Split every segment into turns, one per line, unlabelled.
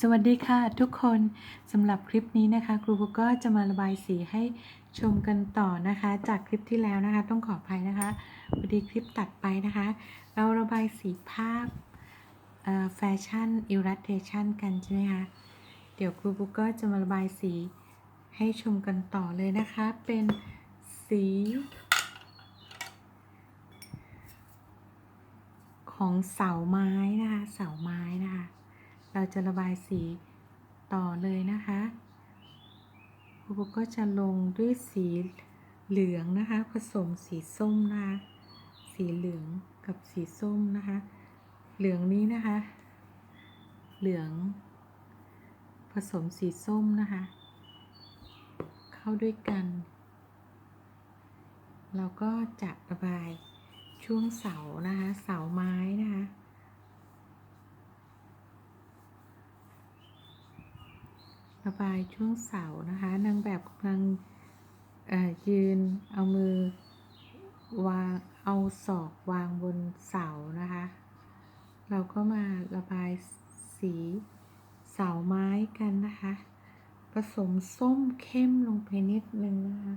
สวัสดีค่ะทุกคนสำหรับคลิปนี้นะคะ ครูก็จะมาระบายสีให้ชมกันต่อนะคะ จากคลิปที่แล้วนะคะ ต้องขออภัยนะคะพอดีคลิปตัดไปนะคะ เราระบายสีภาพแฟชั่นอิลลัสเทชันกันใช่ไหมคะเดี๋ยวครูก็จะมาระบายสีให้ชมกันต่อเลยนะคะ เป็นสี ของเสาไม้นะคะ เสาไม้นะคะ เราจะระบายสีต่อเลยนะคะครูก็จะลงด้วยสีเหลืองนะคะ ผสมสีส้มนะคะสีเหลืองกับสีส้มนะคะ เหลืองนี้นะคะ เหลือง ผสมสีส้มนะคะ เข้าด้วยกัน เราก็จะระบายช่วงเสานะคะ เสาไม้นะคะ ระบายช่วงเสานะคะ นางแบบกำลังยืนเอามือวางเอาศอกวางบนเสานะคะ เราก็มาระบายสีเสาไม้กันนะคะ ผสมส้มเข้มลงไปนิดนึงนะคะ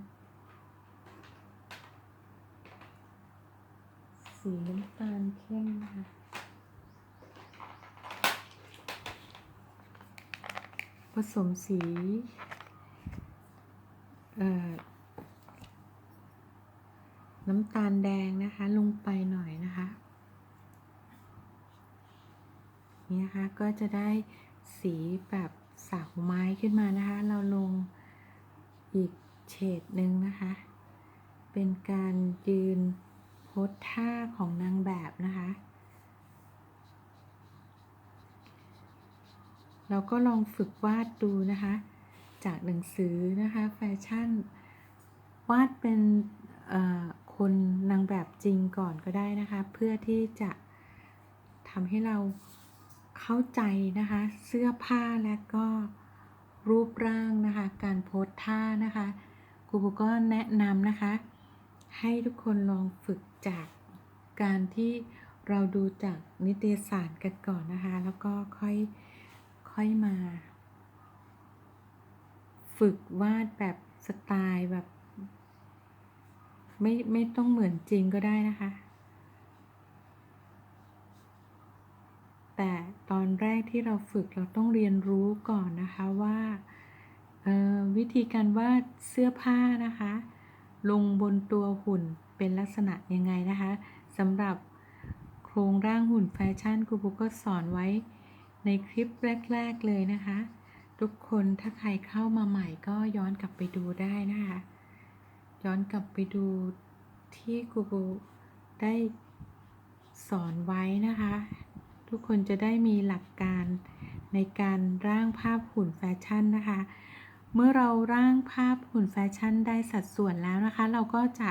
สีน้ำตาลเข้มนะคะ สมสีน้ำตาลแดงนะคะ ลงไปหน่อยนะคะนี่นะคะก็จะได้สีแบบสาวไม้ขึ้นมานะคะ เราลงอีกเฉดหนึ่งนะคะ เป็นการยืนโพสท่าของนางแบบนะคะ เราก็ลองฝึกวาดดูนะคะ จากหนังสือนะคะแฟชั่น วาดเป็นคนนางแบบจริงก่อนก็ได้นะคะ เพื่อที่จะทำให้เราเข้าใจนะคะ เสื้อผ้าและก็รูปร่างนะคะ การโพสท่านะคะครูก็แนะนำนะคะ ให้ทุกคนลองฝึกจากการที่เราดูจากนิตยสารกันก่อนนะคะ แล้วก็ค่อย ค่อยมา ฝึกวาดแบบสไตล์แบบ ไม่ไม่ต้องเหมือนจริงก็ได้นะคะ แต่ตอนแรกที่เราฝึกเราต้องเรียนรู้ก่อนนะคะว่าวิธีการวาดเสื้อผ้านะคะ ลงบนตัวหุ่นเป็นลักษณะยังไงนะคะสำหรับโครงร่างหุ่นแฟชั่นครูบุ๊กก็สอนไว้ ในคลิปแรก ๆเลยนะคะ ทุกคนถ้าใครเข้ามาใหม่ก็ย้อนกลับไปดูได้นะคะ ย้อนกลับไปดูที่ครูบูได้สอนไว้นะคะ ทุกคนจะได้มีหลักการในการร่างภาพหุ่นแฟชั่นนะคะ เมื่อเราร่างภาพหุ่นแฟชั่นได้สัดส่วนแล้วนะคะ เราก็จะ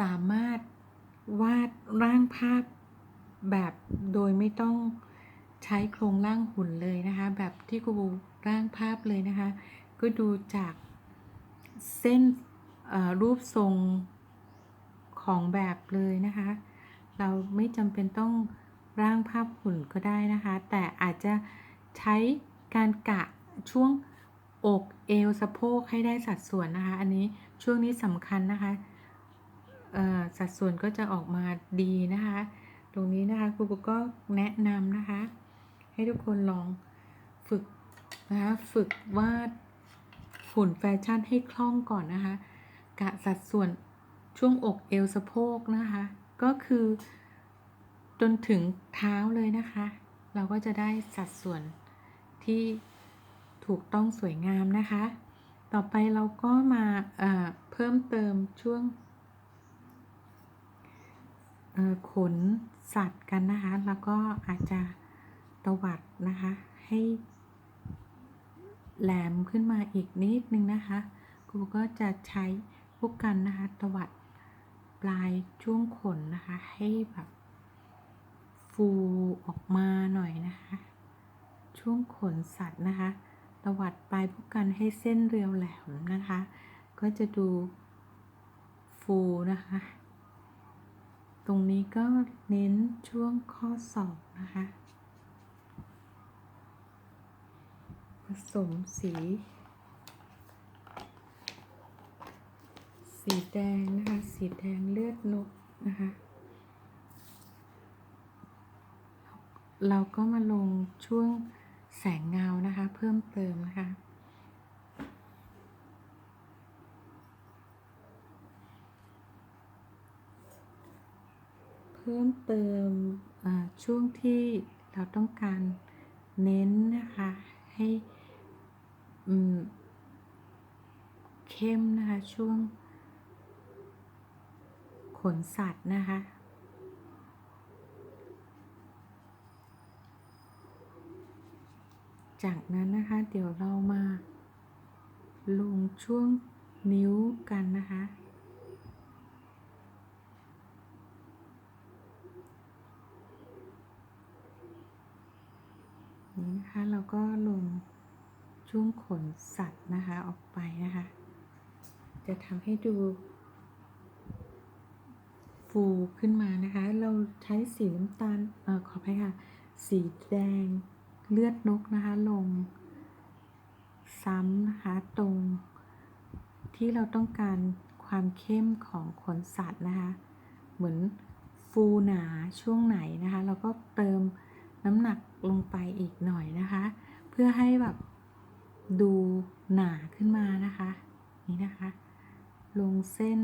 สามารถวาดร่างภาพแบบโดยไม่ต้อง ใช้โครงร่างหุ่นเลยนะคะ แบบที่ครูร่างภาพเลยนะคะ ก็ดูจากเส้นรูปทรงของแบบเลยนะคะ เราไม่จำเป็นต้องร่างภาพหุ่นก็ได้นะคะ แต่อาจจะใช้การกะช่วงอกเอวสะโพกให้ได้สัดส่วนนะคะ อันนี้ช่วงนี้สำคัญนะคะสัดส่วนก็จะออกมาดีนะคะ ตรงนี้นะคะครูก็แนะนำนะคะ ให้ทุกคนลองฝึกนะคะฝึกวาดหุ่นแฟชั่นให้คล่องก่อนนะคะ กะสัดส่วนช่วงอกเอวสะโพกนะคะ ก็คือ จนถึงเท้าเลยนะคะ เราก็จะได้สัดส่วนที่ถูกต้องสวยงามนะคะ ต่อไปเราก็มาเพิ่มเติมช่วงขนสัตว์กันนะคะ แล้วก็อาจจะ ตวัดนะคะ ให้แหลมขึ้นมาอีกนิดนึงนะคะครูก็จะใช้พวกกันนะคะตวัดปลายช่วงขนนะคะ ให้แบบฟูออกมาหน่อยนะคะ ช่วงขนสัตว์นะคะตวัดปลายพวกกันให้เส้นเรียวแหลมนะคะ ก็จะดูฟูนะคะ ตรงนี้ก็เน้นช่วงข้อศอกนะคะ สมสี สีแดงนะคะ สีแดงเลือดนกนะคะ เราก็มาลงช่วงแสงเงานะคะ เพิ่มเติมนะคะเพิ่มเติมช่วงที่เราต้องการเน้นนะคะให้ เข้มนะคะ ช่วง ขนสัตว์นะคะ จากนั้นนะคะ เดี๋ยวเรามา ลงช่วงนิ้วกันนะคะนี่นะคะ เราก็ลง ช่วงขนสัตว์นะคะออกไปนะคะ จะทำให้ดู ฟูขึ้นมานะคะ เราใช้สีน้ำตาลเออขออภัยค่ะ สีแดงเลือดนกนะคะลง ซ้ำนะคะตรงที่เราต้องการความเข้มของขนสัตว์นะคะ เหมือนฟูหนาช่วงไหนนะคะ เราก็เติมน้ำหนักลงไปอีกหน่อยนะคะ เพื่อให้แบบ ดูหนาขึ้นมานะคะ นี่นะคะ ลงเส้น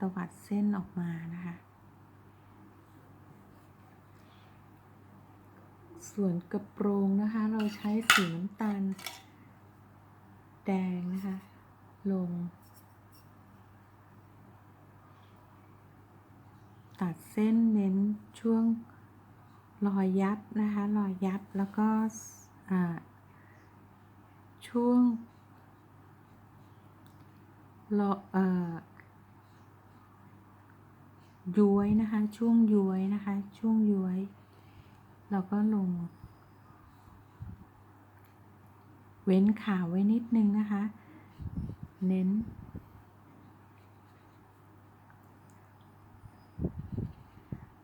ตวัดเส้นออกมานะคะ ส่วนกระโปรงนะคะ เราใช้สีน้ำตาล แดงนะคะ ลง ตัดเส้นเน้นช่วงรอยยับนะคะ รอยยับแล้วก็ อ่าช่วงรอเอ่อย้วยนะคะ ช่วงย้วยนะคะ ช่วงย้วย เราก็ลง เว้นขาไว้นิดนึงนะคะ เน้น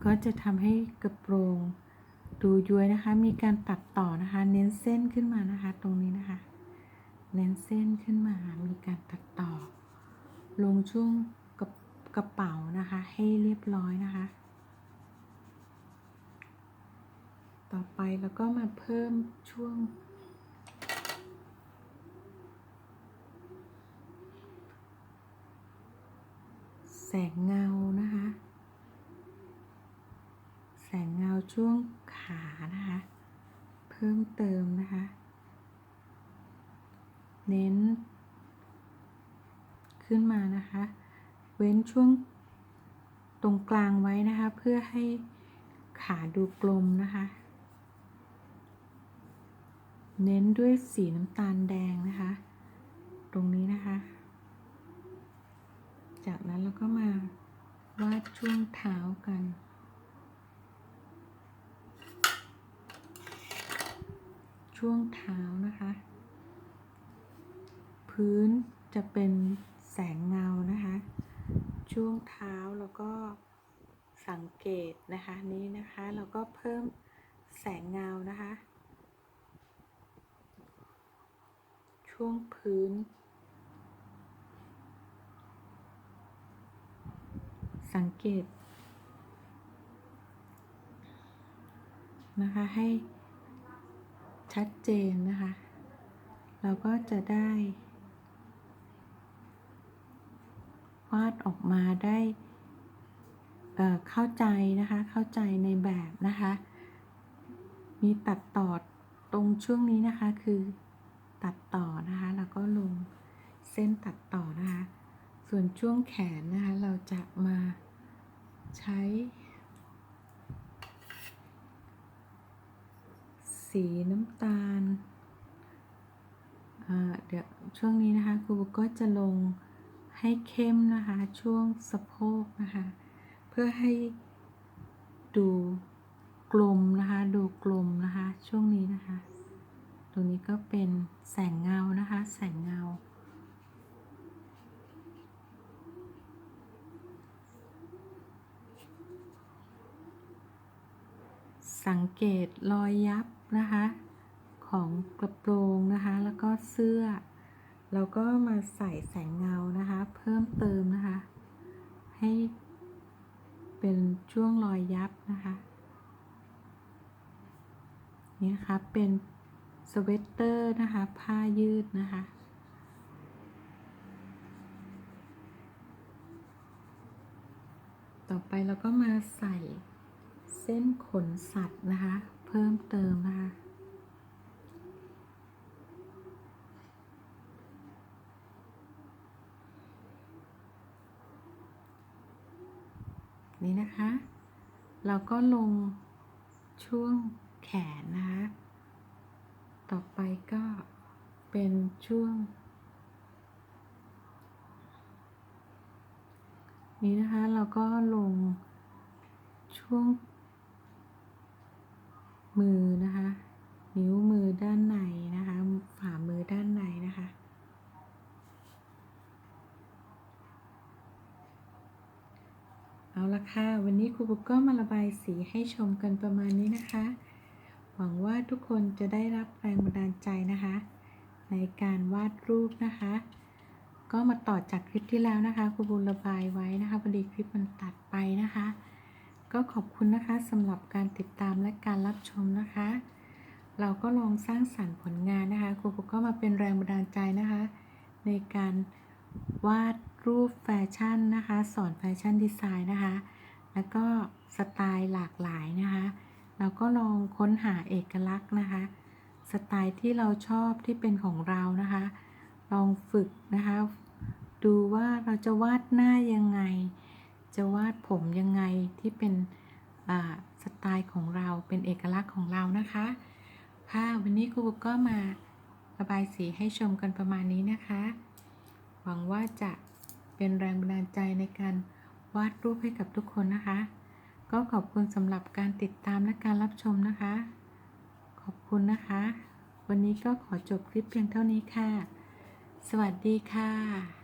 ก็จะทำให้กระโปรง ดูย้วยนะคะ มีการตัดต่อนะคะ เน้นเส้นขึ้นมานะคะ ตรงนี้นะคะ เน้นเส้นขึ้นมา มีการตัดต่อ ลงช่วงกระกระเป๋านะคะ ให้เรียบร้อยนะคะ ต่อไปแล้วก็มาเพิ่มช่วง แสงเงานะคะ แสงเงาช่วงานะคะ เพิ่มเติมนะคะ เน้น ขึ้นมานะคะ เว้นช่วงตรงกลางไว้นะคะ เพื่อให้ขาดูกลมนะคะ เน้นด้วยสีน้ำตาลแดงนะคะ ตรงนี้นะคะ จากนั้นเราก็มาวาดช่วงเท้ากัน ช่วงเท้านะคะ พื้นจะเป็นแสงเงานะคะ ช่วงเท้าแล้วก็สังเกตนะคะนี้นะคะเราก็เพิ่มแสงเงานะคะ ช่วงพื้น สังเกตนะคะให้ ชัดเจนนะคะ เราก็จะได้ วาดออกมาได้เเข้าใจนะคะ เข้าใจในแบบนะคะ มีตัดต่อตรงช่วงนี้นะคะคือตัดต่อนะคะ แล้วก็ลงเส้นตัดต่อนะคะ ส่วนช่วงแขนนะคะ เราจะมาใช้ สีน้ำตาลเดี๋ยวช่วงนี้นะคะครูก็จะลงให้เข้มนะคะ ช่วงสะโพกนะคะ เพื่อให้ดูกลมนะคะ ดูกลมนะคะ ช่วงนี้นะคะ ตรงนี้ก็เป็นแสงเงานะคะ แสงเงา สังเกตรอยยับ นะคะ ของกระโปรงนะคะ แล้วก็เสื้อเราก็มาใส่แสงเงานะคะ เพิ่มเติมนะคะ ให้เป็นช่วงรอยยับนะคะนี่นะคะเป็นสเวตเตอร์นะคะ ผ้ายืดนะคะ ต่อไปเราก็มาใส่เส้นขนสัตว์นะคะ เพิ่มเติมนะคะ นี่นะคะ เราก็ลงช่วงแขนนะคะ ต่อไปก็เป็นช่วง นี้นะคะ เราก็ลงช่วง มือนะคะ นิ้วมือด้านในนะคะ ฝ่ามือด้านในนะคะ เอาละค่ะ วันนี้ครูปุ๊กก็มาระบายสีให้ชมกันประมาณนี้นะคะ หวังว่าทุกคนจะได้รับแรงบันดาลใจนะคะ ในการวาดรูปนะคะ ก็มาต่อจากคลิปที่แล้วนะคะครูบุญระบายไว้นะคะพอดีคลิปมันตัดไปนะคะ ก็ขอบคุณนะคะสำหรับการติดตามและการรับชมนะคะ เราก็ลองสร้างสรรค์ผลงานนะคะครูปุ๊กก็มาเป็นแรงบันดาลใจนะคะ ในการวาดรูปแฟชั่นนะคะ สอนแฟชั่นดีไซน์นะคะ แล้วก็สไตล์หลากหลายนะคะ เราก็ลองค้นหาเอกลักษณ์นะคะ สไตล์ที่เราชอบที่เป็นของเรานะคะ ลองฝึกนะคะ ดูว่าเราจะวาดหน้ายังไง จะวาดผมยังไงที่เป็นสไตล์ของเราเป็นเอกลักษณ์ของเรานะคะ ค่ะ วันนี้ครูก็มาระบายสีให้ชมกันประมาณนี้นะคะ หวังว่าจะเป็นแรงบันดาลใจในการวาดรูปให้กับทุกคนนะคะ ก็ขอบคุณสำหรับการติดตามและการรับชมนะคะ ขอบคุณนะคะ วันนี้ก็ขอจบคลิปเพียงเท่านี้ค่ะ สวัสดีค่ะ